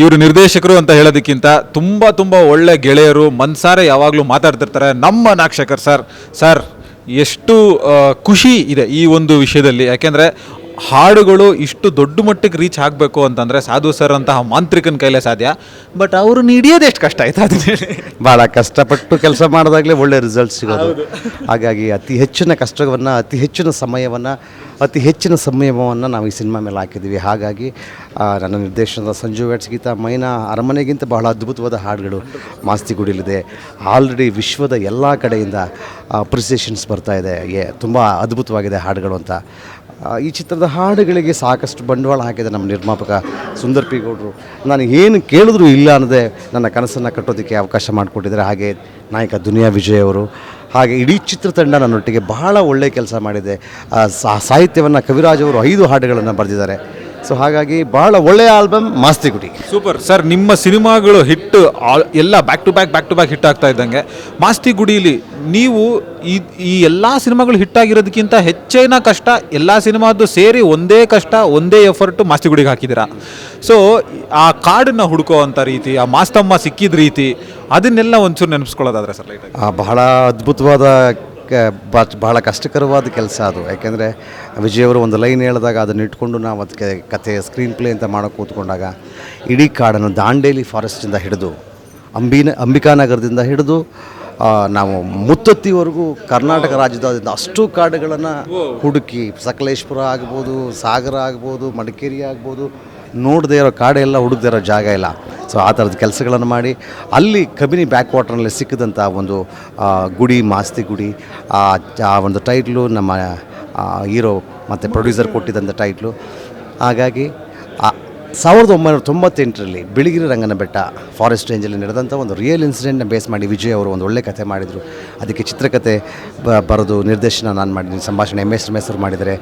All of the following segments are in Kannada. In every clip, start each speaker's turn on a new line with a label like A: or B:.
A: ಇವರು ನಿರ್ದೇಶಕರು ಅಂತ ಹೇಳೋದಕ್ಕಿಂತ ತುಂಬ ತುಂಬ ಒಳ್ಳೆ ಗೆಳೆಯರು ಮನ್ಸಾರೆ ಯಾವಾಗಲೂ ಮಾತಾಡ್ತಿರ್ತಾರೆ. ನಮ್ಮ ನಾಕ್ಷಕರ್ ಸರ್ ಸರ್, ಎಷ್ಟು ಖುಷಿ ಇದೆ ಈ ಒಂದು ವಿಷಯದಲ್ಲಿ. ಯಾಕೆಂದರೆ ಹಾಡುಗಳು ಇಷ್ಟು ದೊಡ್ಡ ಮಟ್ಟಕ್ಕೆ ರೀಚ್ ಆಗಬೇಕು ಅಂತಂದರೆ ಸಾಧು ಸರ್ ಅಂತಹ ಮಾಂತ್ರಿಕನ ಕೈಲೇ ಸಾಧ್ಯ. ಬಟ್ ಅವರು ಹಿಡಿಯೋದು ಎಷ್ಟು ಕಷ್ಟ ಆಯ್ತು ಅದನ್ನ ಹೇಳಿ.
B: ಭಾಳ ಕಷ್ಟಪಟ್ಟು ಕೆಲಸ ಮಾಡಿದಾಗಲೇ ಒಳ್ಳೆ ರಿಸಲ್ಟ್ ಸಿಗೋದು. ಹಾಗಾಗಿ ಅತಿ ಹೆಚ್ಚಿನ ಕಷ್ಟವನ್ನು ಅತಿ ಹೆಚ್ಚಿನ ಸಮಯವನ್ನು ಅತಿ ಹೆಚ್ಚಿನ ಸಂಯಮವನ್ನು ನಾವು ಈ ಸಿನಿಮಾ ಮೇಲೆ ಹಾಕಿದ್ದೀವಿ. ಹಾಗಾಗಿ ನನ್ನ ನಿರ್ದೇಶನದ ಸಂಜು ವೆಟ್ಸ್ ಗೀತಾ ಮೈನಾ ಅರಮನೆಗಿಂತ ಬಹಳ ಅದ್ಭುತವಾದ ಹಾಡುಗಳು ಮಾಸ್ತಿಗುಡಿಲಿದೆ. ಆಲ್ರೆಡಿ ವಿಶ್ವದ ಎಲ್ಲ ಕಡೆಯಿಂದ ಅಪ್ರಿಸಿಯೇಷನ್ಸ್ ಬರ್ತಾ ಇದೆ. ಏ ತುಂಬ ಅದ್ಭುತವಾಗಿದೆ ಹಾಡುಗಳು ಅಂತ. ಈ ಚಿತ್ರದ ಹಾಡುಗಳಿಗೆ ಸಾಕಷ್ಟು ಬಂಡವಾಳ ಹಾಕಿದೆ ನಮ್ಮ ನಿರ್ಮಾಪಕ ಸುಂದರ್ ಪಿ ಗೌಡರು. ನಾನು ಏನು ಕೇಳಿದ್ರು ಇಲ್ಲ ಅನ್ನದೆ ನನ್ನ ಕನಸನ್ನು ಕಟ್ಟೋದಕ್ಕೆ ಅವಕಾಶ ಮಾಡಿಕೊಟ್ಟಿದ್ದಾರೆ. ಹಾಗೆ ನಾಯಕ ದುನಿಯಾ ವಿಜಯ್ ಅವರು, ಹಾಗೆ ಇಡೀ ಚಿತ್ರತಂಡ ನನ್ನೊಟ್ಟಿಗೆ ಬಹಳ ಒಳ್ಳೆಯ ಕೆಲಸ ಮಾಡಿದೆ. ಸಾಹಿತ್ಯವನ್ನು ಕವಿರಾಜ್ ಅವರು ಐದು ಹಾಡುಗಳನ್ನು ಬರೆದಿದ್ದಾರೆ. ಸೊ ಹಾಗಾಗಿ ಬಹಳ ಒಳ್ಳೆಯ album Masti Gudi.
A: Super sir ನಿಮ್ಮ ಸಿನಿಮಾಗಳು ಹಿಟ್ ಎಲ್ಲ back to back back to back hit ಆಗ್ತಾ ಇದ್ದಂಗೆ. ಮಾಸ್ತಿ ಗುಡಿಲಿ ನೀವು ಈ ಈ ಎಲ್ಲ ಸಿನಿಮಾಗಳು ಹಿಟ್ ಆಗಿರೋದಕ್ಕಿಂತ ಹೆಚ್ಚಿನ ಕಷ್ಟ ಎಲ್ಲ ಸಿನಿಮಾದ್ದು ಸೇರಿ ಒಂದೇ ಕಷ್ಟ ಒಂದೇ ಎಫರ್ಟು ಮಾಸ್ತಿ ಗುಡಿಗೆ ಹಾಕಿದ್ದೀರಾ. ಸೊ ಆ ಕಾಡನ್ನು ಹುಡುಕೋ ಅಂಥ ರೀತಿ ಆ ಮಾಸ್ತಮ್ಮ ಸಿಕ್ಕಿದ ರೀತಿ ಅದನ್ನೆಲ್ಲ ಒಂಚೂರು ನೆನಪಿಸ್ಕೊಳ್ಳೋದಾದ್ರೆ ಸರ್ ಲೈಟಾಗಿ
B: ಆ, ಬಹಳ ಅದ್ಭುತವಾದ ಕ- ಬಹಳ ಕಷ್ಟಕರವಾದ ಕೆಲಸ ಅದು. ಯಾಕೆಂದರೆ ವಿಜಯವರು ಒಂದು ಲೈನ್ ಹೇಳಿದಾಗ ಅದನ್ನ ಇಟ್ಕೊಂಡು ನಾವು ಅದಕ್ಕೆ ಕಥೆ ಸ್ಕ್ರೀನ್ ಪ್ಲೇ ಅಂತ ಮಾಡೋಕೆ ಕೂತ್ಕೊಂಡಾಗ ಇಡೀ ಕಾಡನ್ನು ದಾಂಡೇಲಿ ಫಾರೆಸ್ಟಿಂದ ಹಿಡಿದು ಅಂಬಿನ ಅಂಬಿಕಾನಗರದಿಂದ ಹಿಡಿದು ನಾವು ಮುತ್ತತ್ತಿವರೆಗೂ ಕರ್ನಾಟಕ ರಾಜ್ಯದಾದ್ಯಂತ ಅಷ್ಟು ಕಾಡುಗಳನ್ನು ಹುಡುಕಿ ಸಕಲೇಶ್ಪುರ ಆಗ್ಬೋದು, ಸಾಗರ ಆಗ್ಬೋದು, ಮಡಿಕೇರಿ ಆಗ್ಬೋದು ನೋಡದೇ ಇರೋ ಕಾಡೆ ಎಲ್ಲ, ಹುಡುಕದೇ ಇರೋ ಜಾಗ ಇಲ್ಲ. ಸೊ ಆ ಥರದ ಕೆಲಸಗಳನ್ನು ಮಾಡಿ, ಅಲ್ಲಿ ಕಬಿನಿ ಬ್ಯಾಕ್ ವಾಟರ್ನಲ್ಲಿ ಸಿಕ್ಕಿದಂಥ ಒಂದು ಗುಡಿ, ಮಾಸ್ತಿ ಗುಡಿ, ಆ ಒಂದು ಟೈಟ್ಲು ನಮ್ಮ ಹೀರೋ ಮತ್ತು ಪ್ರೊಡ್ಯೂಸರ್ ಕೊಟ್ಟಿದ್ದಂಥ ಟೈಟ್ಲು. ಹಾಗಾಗಿ ಸಾವಿರದ ಒಂಬೈನೂರ ತೊಂಬತ್ತೆಂಟರಲ್ಲಿ ಬಿಳಿಗಿರಿ ರಂಗನ ಬೆಟ್ಟ, ಫಾರೆಸ್ಟ್ ರೇಂಜಲ್ಲಿ ನಡೆದಂಥ ಒಂದು ರಿಯಲ್ ಇನ್ಸಿಡೆಂಟ್ನ ಬೇಸ್ ಮಾಡಿ ವಿಜಯ್ ಅವರು ಒಂದು ಒಳ್ಳೆ ಕಥೆ ಮಾಡಿದರು. ಅದಕ್ಕೆ ಚಿತ್ರಕಥೆ ಬರೆದು ನಿರ್ದೇಶನ ನಾನು ಮಾಡಿದ್ದೀನಿ ಸಂಭಾಷಣೆ ಎಂ ಎಸ್ ಹೆಸರು ಮಾಡಿದರೆ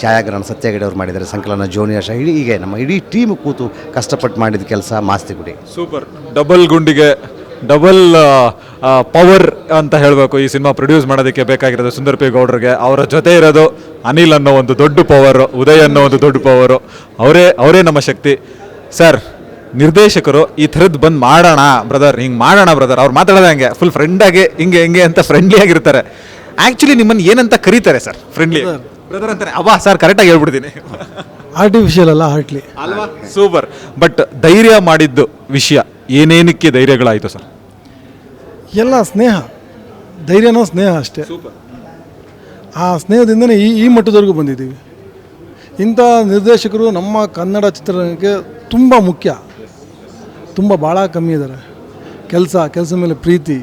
B: ಛಾಯಾಗ್ರಹಣ ಸತ್ಯಗಡೆ ಅವ್ರು ಮಾಡಿದ್ದಾರೆ ಸಂಕಲನ ಜೋನಿಯಾಶ ಇಡೀ ಹೀಗೆ ನಮ್ಮ ಇಡೀ ಟೀಮ್ ಕೂತು ಕಷ್ಟಪಟ್ಟು ಮಾಡಿದ ಕೆಲಸ ಮಾಸ್ತಿಗುಡಿ
A: ಸೂಪರ್ ಡಬಲ್ ಗುಂಡಿಗೆ ಡಬಲ್ ಪವರ್ ಅಂತ ಹೇಳಬೇಕು ಈ ಸಿನಿಮಾ ಪ್ರೊಡ್ಯೂಸ್ ಮಾಡೋದಕ್ಕೆ ಬೇಕಾಗಿರೋದು ಸುಂದರ್ ಪಿ ಗೌಡ್ರಿಗೆ. ಅವರ ಜೊತೆ ಇರೋದು ಅನಿಲ್ ಅನ್ನೋ ಒಂದು ದೊಡ್ಡ ಪವರು ಉದಯ್ ಅನ್ನೋ ಒಂದು ದೊಡ್ಡ ಪವರು ಅವರೇ ಅವರೇ ನಮ್ಮ ಶಕ್ತಿ. ಸರ್ ನಿರ್ದೇಶಕರು ಈ ಥರದ್ದು ಬಂದು ಮಾಡೋಣ ಬ್ರದರ್ ಹಿಂಗೆ ಮಾಡೋಣ ಬ್ರದರ್ ಅವ್ರು ಮಾತಾಡೋದೇ ಹಂಗೆ. ಫುಲ್ ಫ್ರೆಂಡಾಗಿ ಹಿಂಗೆ ಹಿಂಗೆ ಅಂತ ಫ್ರೆಂಡ್ಲಿ ಆಗಿರ್ತಾರೆ. ಆ್ಯಕ್ಚುಲಿ ನಿಮ್ಮನ್ನು ಏನಂತ ಕರೀತಾರೆ ಸರ್ ಫ್ರೆಂಡ್ಲಿ ಬ್ರದರ್ ಅಂತಾನೆ ಅಬ್ಬಾ ಸರ್ ಕರೆಕ್ಟಾಗಿ ಹೇಳ್ಬಿಡ್ತೀನಿ.
C: ಆರ್ಟಿಫಿಷಿಯಲ್ ಅಲ್ಲ ಹಾರ್ಟ್ಲಿ
A: ಅಲ್ವಾ? ಸೂಪರ್ ಬಟ್ ಧೈರ್ಯ ಮಾಡಿದ್ದು ವಿಷಯ ಏನೇನಕ್ಕೆ ಧೈರ್ಯಗಳಾಯಿತು ಸರ್
C: ಎಲ್ಲ ಸ್ನೇಹ. ಧೈರ್ಯನೋ ಸ್ನೇಹ ಅಷ್ಟೇ. ಆ ಸ್ನೇಹದಿಂದನೇ ಈ ಈ ಮಟ್ಟದವರೆಗೂ ಬಂದಿದ್ದೀವಿ. ಇಂಥ ನಿರ್ದೇಶಕರು ನಮ್ಮ ಕನ್ನಡ ಚಿತ್ರರಂಗಕ್ಕೆ ತುಂಬ ಮುಖ್ಯ. ತುಂಬ ಭಾಳ ಕಮ್ಮಿ ಇದ್ದಾರೆ. ಕೆಲಸ ಕೆಲಸ ಮೇಲೆ ಪ್ರೀತಿ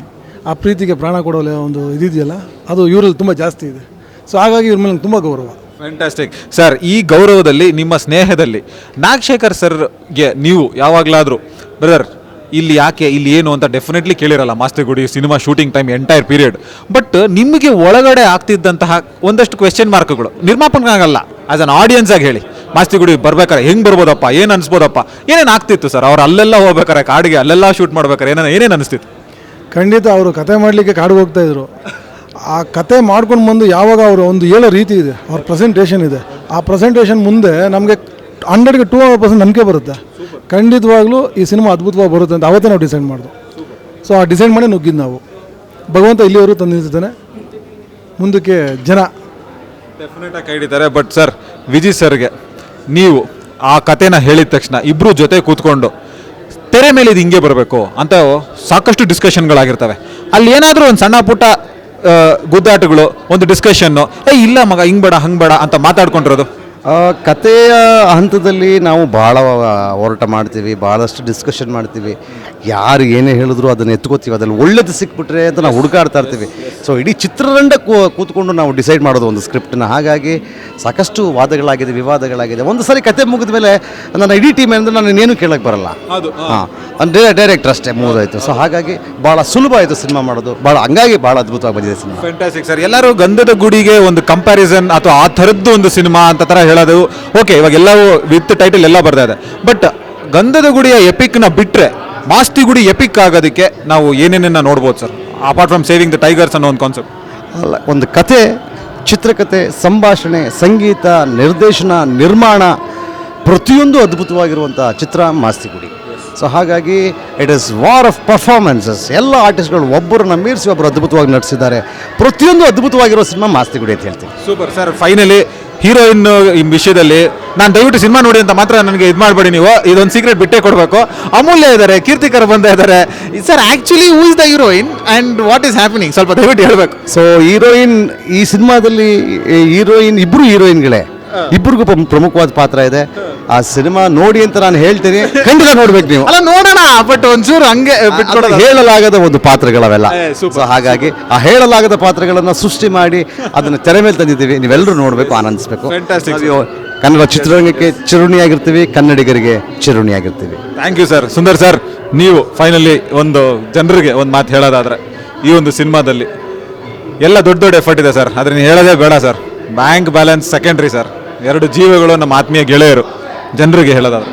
C: ಆ ಪ್ರೀತಿಗೆ ಪ್ರಾಣ ಕೊಡೋಲ್ಲ ಒಂದು ಇದಿದೆಯಲ್ಲ ಅದು ಇವರಲ್ಲಿ ತುಂಬ ಜಾಸ್ತಿ ಇದೆ. ಸೊ ಹಾಗಾಗಿ ಇವ್ರ ಮೇಲೆ ನಂಗೆ ತುಂಬ ಗೌರವ.
A: ಫ್ಯಾಂಟಾಸ್ಟಿಕ್ ಸರ್ ಈ ಗೌರವದಲ್ಲಿ ನಿಮ್ಮ ಸ್ನೇಹದಲ್ಲಿ ನಾಗಶೇಖರ್ ಸರ್ಗೆ ನೀವು ಯಾವಾಗಲಾದರೂ ಬ್ರದರ್ ಇಲ್ಲಿ ಯಾಕೆ ಇಲ್ಲಿ ಏನು ಅಂತ definitely ಕೇಳಿರಲ್ಲ Maastigudi cinema shooting time entire period but ನಿಮಗೆ ಒಳಗಡೆ ಆಗ್ತಿದ್ದಂತಹ ಒಂದಷ್ಟು ಕ್ವೆಶ್ಚನ್ ಮಾರ್ಕ್ಗಳು ನಿರ್ಮಾಪಕನಾಗಲ್ಲ ಆಸ್ ಅನ್ ಆಡಿಯನ್ಸ್ ಆಗಿ ಹೇಳಿ. ಮಾಸ್ತಿಗುಡಿ ಬರ್ಬೇಕಾರೆ ಹೆಂಗೆ ಬರ್ಬೋದಪ್ಪ ಏನು ಅನ್ಸ್ಬೋದಪ್ಪ ಏನೇನು ಆಗ್ತಿತ್ತು ಸರ್ ಅವ್ರು ಅಲ್ಲೆಲ್ಲ ಹೋಗ್ಬೇಕಾರೆ ಕಾಡಿಗೆ ಅಲ್ಲೆಲ್ಲ ಶೂಟ್ ಮಾಡ್ಬೇಕಾರೆ ಏನೇನು ಏನೇನು ಅನಿಸ್ತಿತ್ತು?
C: ಖಂಡಿತ ಅವರು ಕತೆ ಮಾಡಲಿಕ್ಕೆ ಕಾಡು ಹೋಗ್ತಾ ಇದ್ರು. ಆ ಕತೆ ಮಾಡ್ಕೊಂಡು ಬಂದು ಯಾವಾಗ ಅವರು ಒಂದು ಹೇಳೋ ರೀತಿ ಇದೆ, ಅವ್ರ ಪ್ರೆಸೆಂಟೇಷನ್ ಇದೆ. ಆ ಪ್ರೆಸೆಂಟೇಷನ್ ಮುಂದೆ ನಮಗೆ ಹಂಡ್ರೆಡ್ಗೆ ಟೂ ಹಂಡ್ರೆಡ್ ಪರ್ಸೆಂಟ್ ನಂಬಿಕೆ ಬರುತ್ತೆ. ಖಂಡಿತವಾಗ್ಲೂ ಈ ಸಿನಿಮಾ ಅದ್ಭುತವಾಗಿ ಬರುತ್ತೆ ಅಂತ ಅವತ್ತೇ ನಾವು ಡಿಸೈಡ್ ಮಾಡಿದ್ವು. ಸೊ ಆ ಡಿಸೈಡ್ ಮಾಡಿ ನುಗ್ಗಿದ್ದು ನಾವು. ಭಗವಂತ ಇಲ್ಲಿವರೆಗೂ ತಂದು ಮುಂದಕ್ಕೆ ಜನ.
A: ಡೆಫಿನೆಟ್ ಆಗಿ ಬಟ್ ಸರ್ ವಿಜಿ ಸರ್ಗೆ ನೀವು ಆ ಕತೆನ ಹೇಳಿದ ತಕ್ಷಣ ಇಬ್ಬರು ಜೊತೆ ಕೂತ್ಕೊಂಡು ತೆರೆ ಮೇಲೆ ಇದು ಹಿಂಗೆ ಬರಬೇಕು ಅಂತ ಸಾಕಷ್ಟು ಡಿಸ್ಕಷನ್ಗಳಾಗಿರ್ತವೆ ಅಲ್ಲಿ ಏನಾದರೂ ಒಂದು ಸಣ್ಣ ಪುಟ್ಟ ಗುದ್ದಾಟಗಳು, ಒಂದು ಡಿಸ್ಕಷನ್ನು ಏ ಇಲ್ಲ ಮಗ, ಹಿಂಗೆ ಬೇಡ, ಹಂಗೆ ಬೇಡ ಅಂತ ಮಾತಾಡ್ಕೊಂಡಿರೋದು.
B: ಕತೆಯ ಹಂತದಲ್ಲಿ ನಾವು ಭಾಳ ಹೋರಾಟ ಮಾಡ್ತೀವಿ ಭಾಳಷ್ಟು ಡಿಸ್ಕಷನ್ ಮಾಡ್ತೀವಿ. ಯಾರು ಏನೇ ಹೇಳಿದ್ರು ಅದನ್ನು ಎತ್ಕೋತೀವಿ. ಅದ್ರಲ್ಲಿ ಒಳ್ಳೇದು ಸಿಕ್ಬಿಟ್ರೆ ಅಂತ ನಾವು ಹುಡುಕಾಡ್ತಾ ಇರ್ತೀವಿ. ಸೊ ಇಡೀ ಚಿತ್ರರಂಡ ಕೂತ್ಕೊಂಡು ನಾವು ಡಿಸೈಡ್ ಮಾಡೋದು ಒಂದು ಸ್ಕ್ರಿಪ್ಟನ್ನ ಹಾಗಾಗಿ ಸಾಕಷ್ಟು ವಾದಗಳಾಗಿದೆ ವಿವಾದಗಳಾಗಿದೆ. ಒಂದು ಸಾರಿ ಕತೆ ಮುಗಿದ ಮೇಲೆ ನನ್ನ ಇಡೀ ಟೀಮ್ ಅಂದರೆ ನಾನು ಇನ್ನೇನು ಕೇಳೋಕ್ಕೆ ಬರಲ್ಲ. ಹಾಂ. ಅಂದರೆ ಡೈರೆಕ್ಟರ್ ಅಷ್ಟೇ ಮುಗಿದಾಯಿತು. ಸೊ ಹಾಗಾಗಿ ಭಾಳ ಸುಲಭ ಆಯಿತು ಸಿನಿಮಾ ಮಾಡೋದು. ಭಾಳ ಹಂಗಾಗಿ ಭಾಳ ಅದ್ಭುತವಾಗಿ ಬಂದಿದೆ ಸಿನಿಮಾ
A: ಫ್ಯಾಂಟಾಸ್ಟಿಕ್ ಸರ್ ಎಲ್ಲರೂ ಗಂಧದ ಗುಡಿಗೆ ಒಂದು ಕಂಪ್ಯಾರಿಸನ್ ಅಥವಾ ಆ ಥರದ್ದು ಒಂದು ಸಿನಿಮಾ ಅಂತ ಥರ ಹೇಳೋದು. ಓಕೆ ಇವಾಗ ಎಲ್ಲವೂ ವಿತ್ ಟೈಟಲ್ ಎಲ್ಲ ಬರ್ತಾ ಇದೆ. ಬಟ್ ಗಂಧದ ಗುಡಿಯ ಎಪಿಕ್ನ ಬಿಟ್ಟರೆ ಮಾಸ್ತಿ ಗುಡಿ ಎಪಿಕ್ ಆಗೋದಕ್ಕೆ ನಾವು ಏನೇನನ್ನ ನೋಡ್ಬೋದು sir? Apart from saving the tigers ಅನ್ನೋ ಒಂದು ಕಾನ್ಸೆಪ್ಟ್
B: ಅಲ್ಲ ಒಂದು ಕತೆ ಚಿತ್ರಕತೆ ಸಂಭಾಷಣೆ ಸಂಗೀತ ನಿರ್ದೇಶನ ನಿರ್ಮಾಣ ಪ್ರತಿಯೊಂದು ಅದ್ಭುತವಾಗಿರುವಂಥ ಚಿತ್ರ ಮಾಸ್ತಿಗುಡಿ. ಸೊ ಹಾಗಾಗಿ it is war of performances ಎಲ್ಲ ಆರ್ಟಿಸ್ಟ್ಗಳು ಒಬ್ಬರನ್ನ ಮೀರಿಸಿ ಒಬ್ಬರು ಅದ್ಭುತವಾಗಿ ನಟಿಸಿದ್ದಾರೆ. ಪ್ರತಿಯೊಂದು ಅದ್ಭುತವಾಗಿರೋ ಸಿನಿಮಾ ಮಾಸ್ತಿಗುಡಿ ಅಂತ ಹೇಳ್ತೀನಿ.
A: ಸೂಪರ್ ಸರ್ ಫೈನಲಿ ಹೀರೋಯಿನ್ ಈ ವಿಷಯದಲ್ಲಿ ನಾನು ದಯವಿಟ್ಟು ಸಿನಿಮಾ ನೋಡಿ ಅಂತ ಮಾತ್ರ ನನಗೆ ಇದು ಮಾಡಬೇಡಿ ನೀವು. ಇದೊಂದು ಸೀಕ್ರೆಟ್ ಬಿಟ್ಟೇ ಕೊಡಬೇಕು. ಅಮೂಲ್ಯ ಇದ್ದಾರೆ ಕೀರ್ತಿಕರ್ ಬಂದ ಇದ್ದಾರೆ. Sir actually who is the heroine and what is happening ಸ್ವಲ್ಪ ದಯವಿಟ್ಟು ಹೇಳಬೇಕು.
B: ಸೊ ಹೀರೋಯಿನ್ ಈ ಸಿನಿಮಾದಲ್ಲಿ ಹೀರೋಯಿನ್ ಇಬ್ಬರು ಹೀರೋಯಿನ್ಗಳೇ ಇಬ್ಬರಿಗೂ ಪ್ರ- ಪ್ರಮುಖವಾದ ಪಾತ್ರ ಇದೆ. ಆ ಸಿನಿಮಾ ನೋಡಿ ಅಂತ ನಾನು ಹೇಳ್ತೀನಿ. ಖಂಡಿತ ನೋಡ್ಬೇಕು ನೀವು.
A: ಅಲ್ಲ ನೋಡೋಣ ಬಟ್ ಒಂಚೂರು ಹಂಗೆ
B: ಬಿಟ್ಕೊಡ
A: ಬಿಟ್ಕೊಡೋದು
B: ಹೇಳಲಾಗದ ಒಂದು ಪಾತ್ರಗಳವೆಲ್ಲ. ಸೊ ಹಾಗಾಗಿ ಆ ಹೇಳಲಾಗದ ಪಾತ್ರಗಳನ್ನ ಸೃಷ್ಟಿ ಮಾಡಿ ಅದನ್ನ ತೆರೆ ಮೇಲೆ ತಂದಿದ್ದೀವಿ. ನೀವೆಲ್ಲರೂ ನೋಡಬೇಕು ಆನಂದಿಸಬೇಕು. ಕನ್ನಡ ಚಿತ್ರರಂಗಕ್ಕೆ ಚಿರುಣಿಯಾಗಿರ್ತೀವಿ ಕನ್ನಡಿಗರಿಗೆ ಚಿರುಣಿಯಾಗಿರ್ತೀವಿ
A: thank you sir Sundar sir ನೀವು ಫೈನಲಿ ಒಂದು ಜನರಿಗೆ ಒಂದು ಮಾತು ಹೇಳೋದಾದ್ರೆ ಈ ಒಂದು ಸಿನಿಮಾದಲ್ಲಿ ಎಲ್ಲ ದೊಡ್ಡ ದೊಡ್ಡ ಎಫರ್ಟ್ ಇದೆ ಸರ್ ಆದರೆ ನೀವು ಹೇಳೋದೇ ಬೇಡ sir bank balance secondary sir ಎರಡು ಜೀವಗಳು ನಮ್ಮ ಆತ್ಮೀಯ ಗೆಳೆಯರು. ಜನರಿಗೆ ಹೇಳೋದಾದ್ರೆ.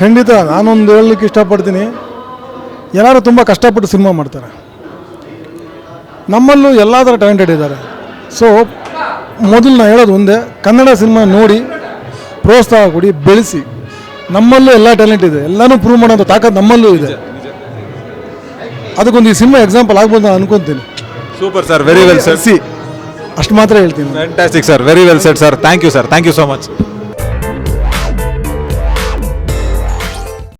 C: ಖಂಡಿತ ನಾನೊಂದು ಹೇಳಲಿಕ್ಕೆ ಇಷ್ಟಪಡ್ತೀನಿ. ಎಲ್ಲರೂ ತುಂಬ ಕಷ್ಟಪಟ್ಟು ಸಿನಿಮಾ ಮಾಡ್ತಾರೆ. ನಮ್ಮಲ್ಲೂ ಎಲ್ಲ ಥರ ಟ್ಯಾಲೆಂಟೆಡ್ ಇದ್ದಾರೆ. ಸೊ ಮೊದಲು ನಾನು ಹೇಳೋದು ಒಂದೇ ಕನ್ನಡ ಸಿನಿಮಾ ನೋಡಿ ಪ್ರೋತ್ಸಾಹ ಕೊಡಿ ಬೆಳೆಸಿ. ನಮ್ಮಲ್ಲೂ ಎಲ್ಲ ಟ್ಯಾಲೆಂಟ್ ಇದೆ. ಎಲ್ಲನೂ ಪ್ರೂವ್ ಮಾಡೋಂಥ ತಾಕತ್ ನಮ್ಮಲ್ಲೂ ಇದೆ. ಅದಕ್ಕೊಂದು ಈ ಸಿನಿಮಾ ಎಕ್ಸಾಂಪಲ್ ಆಗ್ಬೋದು ನಾನು ಅನ್ಕೊಂತೀನಿ.
A: Super sir very well sir
C: see ಅಷ್ಟು ಮಾತ್ರ ಹೇಳ್ತೀನಿ.
A: Fantastic sir very well set sir thank you sir thank you so much